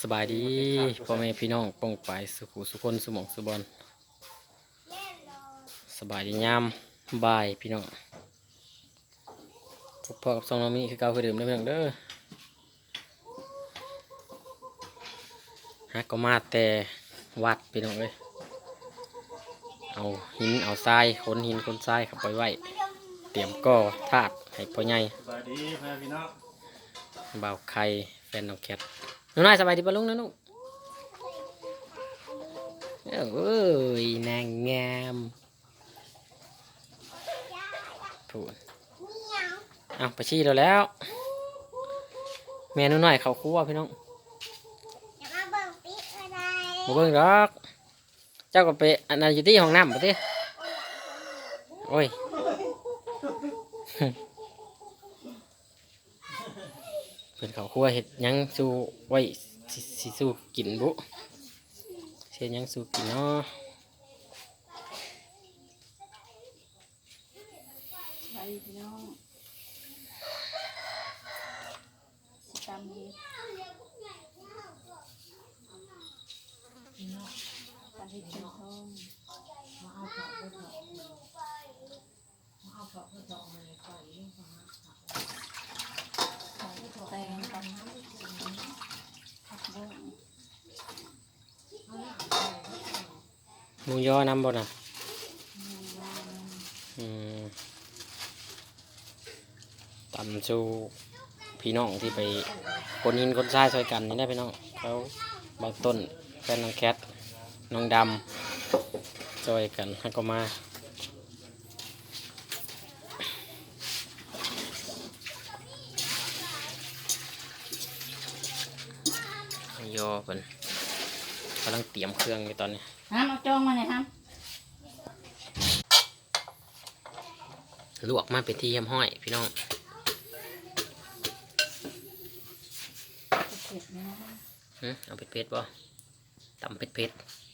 สบายดีพ่อแม่พี่น้องป้องไปายสุขุสุคนสุหมองสุบอลสบายดียามบ่ายพี่น้องพบพ่อกับซองน้องมีคือเก่าคือเดิมเด้อพี่น้องเด้อฮักก็มาแต่วัดพี่น้องเอ้ยเอาหินเอาทรายขนหินขนทรายเขับไปไว้เตรียมก่อธาตุให้พ่อใหญ่สวัสดีพ่อพี่น้องบ่าวไข่แฟนน้องแคท หนูน้อยสบายดีปะลุงนะลูกเอ้ยนางงามพูดเอาไปชี้เราแล้วแม่หนูน้อยเขาคั่วพี่น้องมาเบิ่งรมาเบิ่งดอก เจ้าก็ไปอันนั้นอยู่ที่ห้องน้ำปะทีโอ้ย เพิ่นเขาคั่วเห็ดหยังสู้ไว้สิสิสู้กินบุเสียหยังสู้กินเนาะไปพี่น้องสิตามนี้ตามที่เป็นทองแต งกับผักบุ้งหมูยอนำบ่น่ะอืมตำสู้พี่น้องที่ไปคนยินคนซ้ายซอยกันนี่ได้พี่น้องเขาบางต้นแฟนน้องแคทน้องดำซอยกันให้ก็มา ยอเพิ่นกำลังเตรียมเครื่องอยู่ตอนนี้ฮะมาจองมาเนี่ยครับลวกมาเป็นที่เยี่ยมห้อย พี่น้องเผ็ดนะหึเอาเผ็ดเผ็ดๆบ่ตำเผ็ดเผ็ดๆ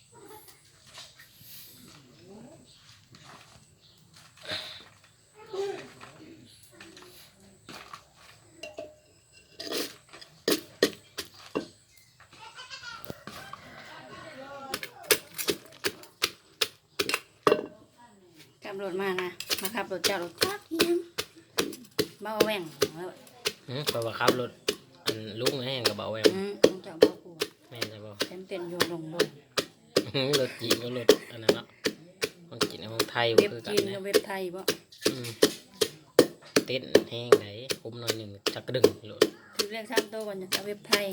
รถมานะมาขับรถเจ้ารถจักรเฮียงเบาแหว่งแล้วหืมเพราะว่าขับรถอันลุงแห้งกับเบาแววอืมของเจ้าเบากูแม่นใช่บ่เต้นเต้นโยนลงลงหืมรถจีนก็รถอันนั้นเนาะของจีนกับของไทยบ่เว็บคือกันจีนนะกับเว็บไทยบ่อืมเต้นแห้งไหนคุ้มหน่อยหนึ่งจักกระดึงโลดคือเรียกช่างโตวก่อนจะเอาเว็บไทย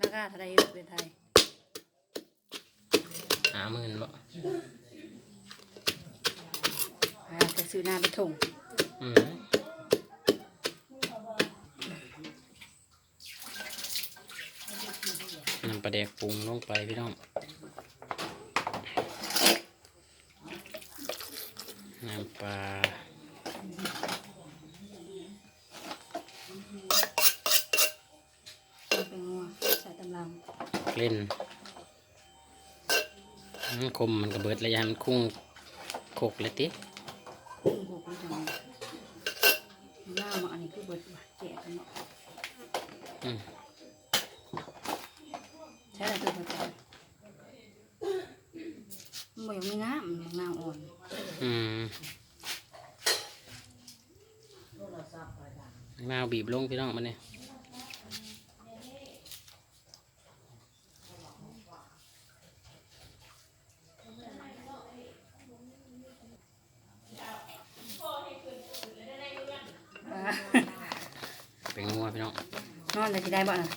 ราคาเท่าไรเว็บไทย หาหมื่นบ่อ่าจะ ซื้อหน้าไปถงอืมนำปลาแดกปรุงลงไปพี่น้องน้ำปลาเอาเป็นงัวใส่ตำลังเล่นอืมคมมันกระเบิดระยะมันคุ้งโคกเลยติ กุ้งบุกมันจะหน้ามาอันนี้คือเบิดว่ะแจกกันเนาะ อืม ใช่แล้วคือเบิดกันมันบ่ยังมีน้ำมันน้ำอ่อน อืม มาบีบลงพี่น้องมันเนี่ยเป็นงัวพี่น้องนอนจะได้บ่น่ะ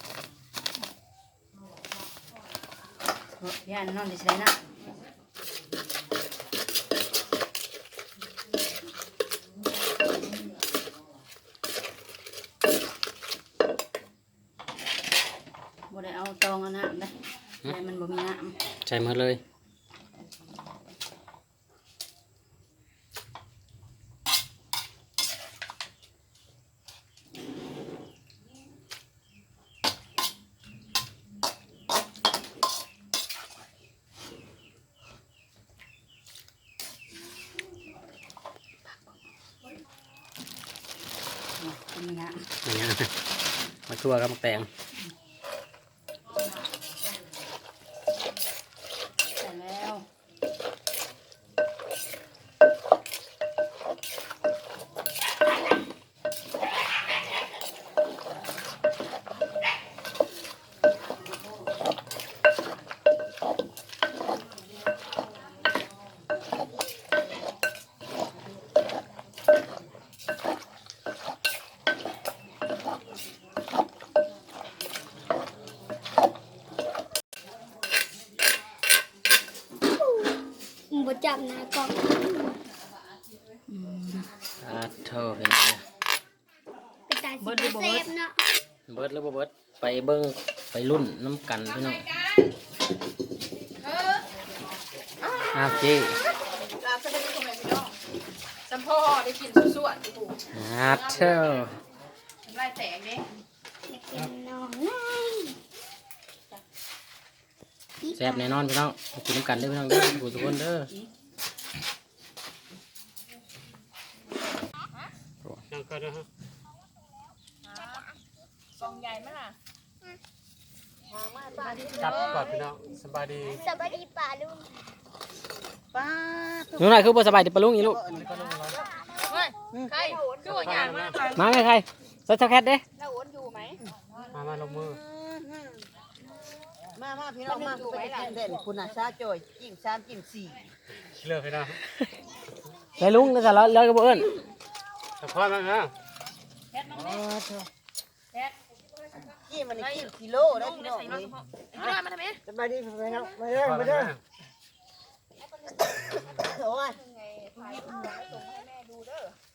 ย่านนอนจะได้นะบ่ได้เอาตองเอาน้ำได้แต่มันบ่มีน้ำ ใช้มือเลย อย่างเงี้ยมาทั่วกับมักแตง ม จับหน้ากล่องอืมอ่าเธอเป็นไงเป็นตาสีเซฟเนาะเบิร์ดหรือบ่เบิร์ดไปเบิ้งไปรุ่นน้ำกันพี่น้องอ้าวเจ๊ลาบสวัสดีพ่อแม่พี่น้องสัมพ่อได้กินสวดๆที่ปู่อ่าเธอน้ำลายแตกเด้อยากกินน้องไง แซ่บแน่นอนพี่น้องมากินน้ำกันเด้อพี่น้องเด้อทุกทุกคนเด้อยังก็นะฮะกองใหญ่ไหมล่ะจับก่อนพี่น้องสบายดีสวัสดีป่าลุงหนูหน่อยคือบ่สบายดิปะลุงอีลูกเฮ้ยใครคือว่าอย่างมากเลยมาไหมใครใส่ช็อกแคทเด้แล้วโอนอยู่ไหมมามาลงมือ มามาพี่น้องมาไปกินเด่นคุณน่ะชาจ่อยจิ้มชามจิ้มสี่เลิกพี่น้องใส่ลุงแล้วก็แล้วก็บ่เอิ้นสะพอนมาฮะจิ้มมันนี่จิ้มกิโลได้พี่น้องเลยเอามาทำไมสบายดีพี่น้องมาเด้อมาเด้อโอ้ย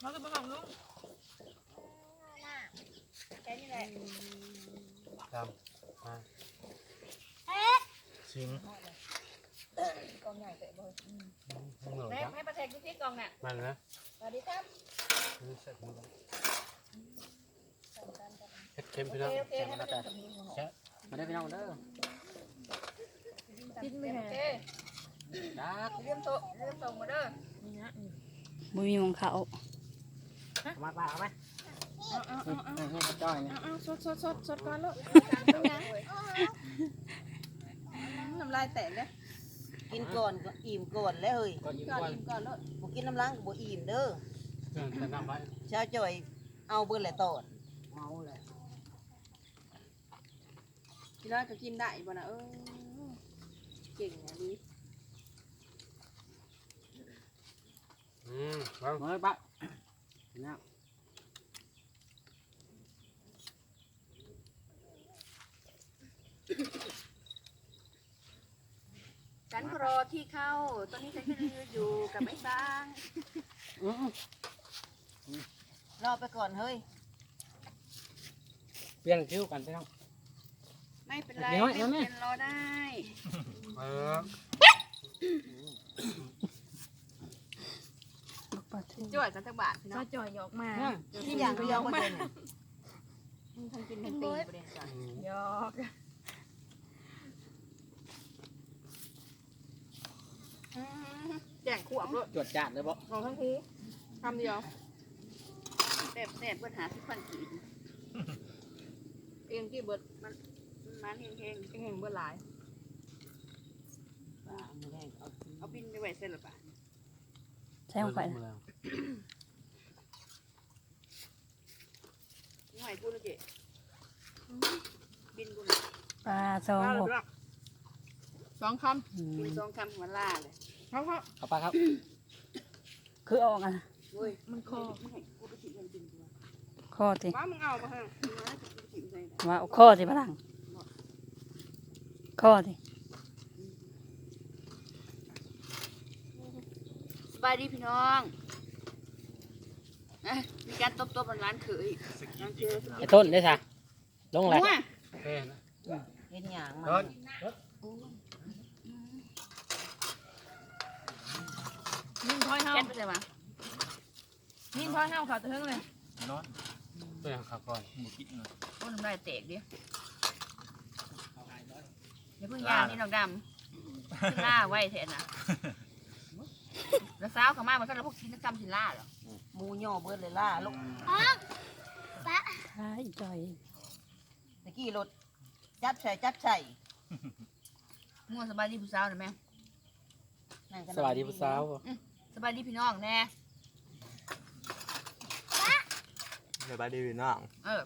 เราจะมาของลุ งดำมาชิมเหมือนแม่กันให้ประเทศที่กองน่ะมันนะสวัสดีครับนี่เสร็จหมดแล้วเผ็ดเค็มพี่น้องโอเคให้ประเทศมาได้อพี่น้องเด้อกินไม่แพ้ดักเรื่องโตเรื่องส่งมาเด้อบ่มีหมองเขามาปากไหมนี่เขาจ้อยเนี่ยเอาสดสดสดสดก่อนลูกน้ำลายแตกเลยกินก่อนก็อิ่มก่อนแล้วเฮ้ยก่อนยิงก่อนก่อนอิ่มก่อนลูกบ่กินน้ำล้างก็บ่อิ่มเด้อเออแต่น้ำไว้ชาจ่อยเอาเบิ่นแหละตอดเมาแหละทีแรกก็กินได้บ่นะเออเก่งนะดีอืมวางเฮ้ยปะเนี่ย ฉันรอ ที่เข้า ตอนนี้ฉันก็อยู่กับไม่สร้าง รอไปก่อนเฮ้ย เปลี่ยนคิ้วกันพี่น้อง ไม่เป็นไรเดี๋ยวไม่เดี๋ยวแม่ เป็นรอได้ เออจ่อยกันสักบาทเนาะจ่อยยกมาที่อย่างก็ยอมบ่ได้เนี่ยทั้งกินทั้งตีประเด็นจ่อยอืมยอ กแจ่งขวบเลยจวดจาดเลยบ่ลองทั้งทีคำเดียวแซ่บแซ่บเบิดหาสิบพันกีบเองที่เบิดมันมันเฮงเฮงเฮงเฮงเบิดหลายป้าไม่ได้เอาเอาบินไปไว้เส้นหรือเปล่าใช่ของข่อยเมืองหน่อยกูนะเจ๊บินกูนะปลาสองหกสองคอืำบิมนสองคำมันล่าเลย ครับครับเอาปลาครับ คือออกอะเว้ยมันคอมึงให้กูไปฉีดเงินบินกูข้อติว่ามึงเอาไปเถอะมึงให้กูไปฉีดเงินว่าเอาข้อติพลังข้อติสบายดีพี่น้องนะมีการตบๆบนร้านเขยร้านเขยไอ้ต้นได้ซะลงแหละมั่วเอ้ยนะเฮ็ดหยังรมัถน รถ นิ่งท้อยเฮาแก๊สไปเลยมานิ่งท้อยเฮาขาดเทิงเลยตัวอย่างขับก่อนโอ้น้ำลายแตกดิอย่าเพิ่งย่างนี่น้องดำล่าไว้เถอะนะแล้วสาวเขามามันก็แล้วพวกกินกรรมสิล่าเหรอหมูย่อเบิ่นเลยล่าลูกใช่จ่อยตะกี้รถจับใส่จับใส่ม่วนสบายดีผู้สาวนะแม่นั่นก็สวัสดีผู้สาว สบายดีพี่น้องแน่สบายดีพี่น้อง เออ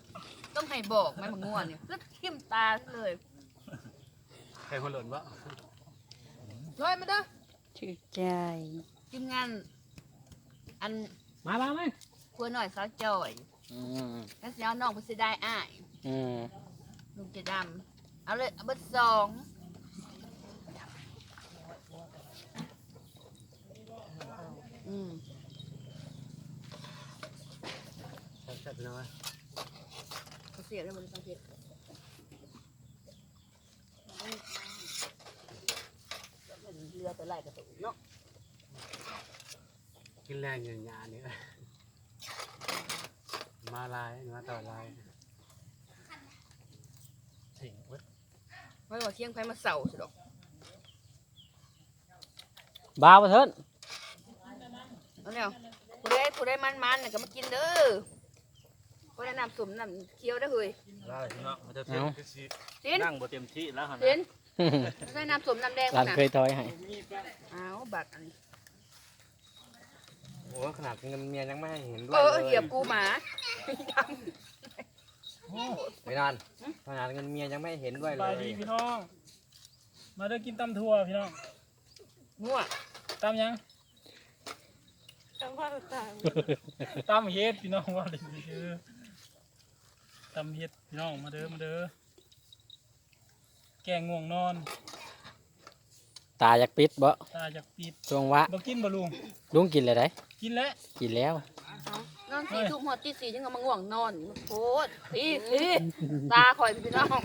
ต้องให้บอกแม่มึงง่วนเนี่ยก็ทิ่มตาเลยใครคนหล่นวะร้อยมาเด้อชื่อใจทีมงาน อันมามามาครัวหน่อยสาวจอยอืมแล้วเสียน้องเพิ่นสิได้อ้ายอืมลุงจะดำเอาเลยเอาเบิดสอง อืมแซ่บๆพี่น้องเอ้ยเขาเสียแล้วมันต้องเผ็ดเรือตัวไหลกระตุกเนาะกินแรงอย่างหยานี่มาลายมาต่อลายถิงเว้ยไม่ว่าเที่ยงไฟมาเสาสิดอกบ้าวบ่เถิน เอาแล้วผู้ได้ผู้ได้มันมันๆน่ะก็มากินเด้อผู้ได้น้ำสุ่มน้ำเคี้ยวได้อเฮ้ยได้พี่น้องมันจะเต็มที่สิสินนั่งบ่เต็มที่แล้วหั่นสินะนได้น้ำสุ่มน้ำแดงหลามั้นนะเคยถอยให้อ้าวบักอันนี้โอ้ขนาดเงินเมียยังไม่ให้เห็นด้วเอยอเลยเหยียบกูหมาไม่นานขนาดเงินเมียยังไม่เห็นด้วยเลบายยดีพี่น้อง มาเด้อกินตำทั่วพี่น้องมั่วตำ หยังตำเฮ็ดพี่น้องว่าเลยเด้อตำเฮ็ดพี่น้องมาเด้อมาเด้อแกงง่วงนอน ตาอยากปิดบ่ตาอยากปิดช่วงวะบ่กินบ่ลุงลุงกินเลยได้กินแล้วกินแล้ว นอนสี่ทุ่มหอดที่สี่ยังเอามาง่วงนอนโคตรพี่พี่ตาคอยพี่น้อง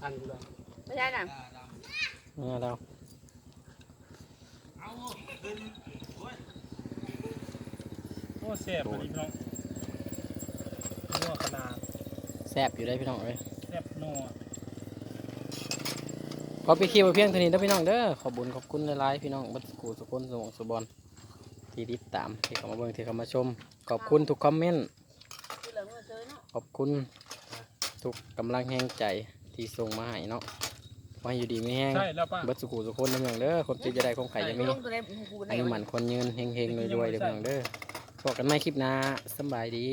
ทันกูเลยไม่ใช่น่ะนี่เราโอ้ แซ่บพอดีพี่น้องนัวขนาดแซ่บอยู่ได้พี่น้องเอ้ยแซ่บนัวขอไปคิวไว้เพียงเท่านี้เด้อพี่น้องเด้อขอบคุญขอบคุณหลายๆพี่น้องบัดกูสุคนสมองสุบอลที่ติดตามที่เข้ามาเบิ่งที่เข้ามาชม ขอบคุณทุกคอมเมนต์ขอบคุณทุกกำลังแห่งใจที่ส่งมาให้เนาะไว้อยู่ดีไม่แห้งใช่แล้วป้าเบัดสุกูสุคนน้ำเมืองเด้อคนที่จะได้ความไข่จะมีลงตัวในหูไหนอายุหมันคนยืนเฮงๆรวยๆเด้อพี่น้องเด้อ บอกันไม่คลิปหน้าสบายดี